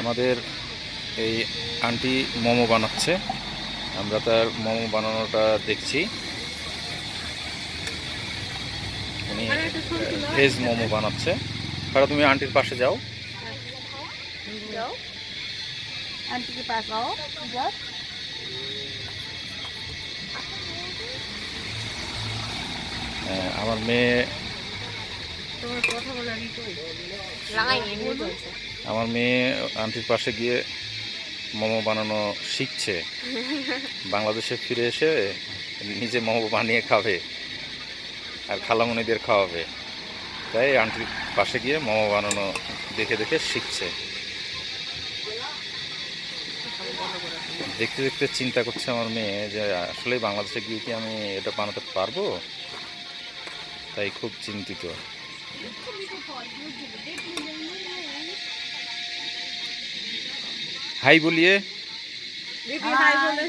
আমাদের এই আন্টি মোমো বানাচ্ছে। আমরা তার মোমো বানানোটা দেখছি। উনি ভেজ মোমো বানাচ্ছে। তারা তুমি আন্টির পাশে যাও। যাও। আমার মেয়ে আমার মেয়ে আন্টির পাশে গিয়ে মোমো বানানো শিখছে। বাংলাদেশে ফিরে এসে নিজে মোমো বানিয়ে খাবে আর খালামণিদের খাওয়াবে। তাই আন্টির পাশে গিয়ে মোমো বানানো দেখে দেখে শিখছে। দেখতে দেখতে চিন্তা করছে আমার মেয়ে যে আসলে বাংলাদেশে গিয়ে কি আমি এটা বানাতে পারব? তাই খুব চিন্তিত। হাই বলিয়ে। হাই বলে।